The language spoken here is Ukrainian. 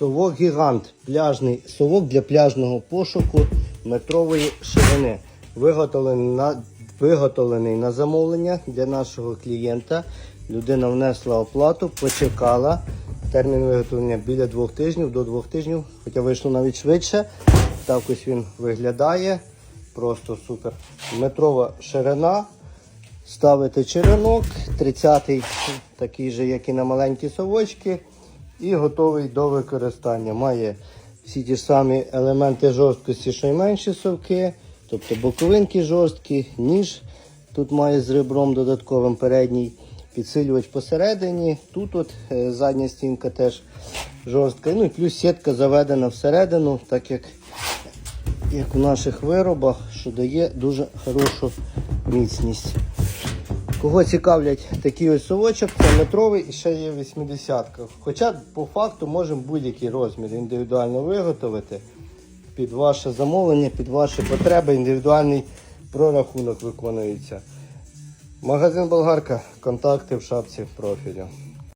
Совок гігант. Пляжний совок для пляжного пошуку метрової ширини. Виготовлений на, виготовлений на замовлення для нашого клієнта. Людина внесла оплату, почекала. Термін виготовлення біля двох тижнів до двох тижнів, хоча вийшло навіть швидше. Так ось він виглядає. Просто супер. Метрова ширина. Ставите черенок, 30-й, такий же, як і на маленькі совочки, і готовий до використання. Має всі ті самі елементи жорсткості, що й менші совки, тобто боковинки жорсткі, ніж тут має з ребром додатковим передній підсилювач посередині. Тут от е, задня стінка теж жорстка. Ну і плюс сітка заведена всередину, так як як у наших виробах, що дає дуже хорошу міцність. Кого цікавлять такий ось совочок, це метровий і ще є 80 -ка. Хоча по факту можемо будь-який розмір індивідуально виготовити під ваше замовлення, під ваші потреби, індивідуальний прорахунок виконується. Магазин Болгарка, контакти в шапці профілю.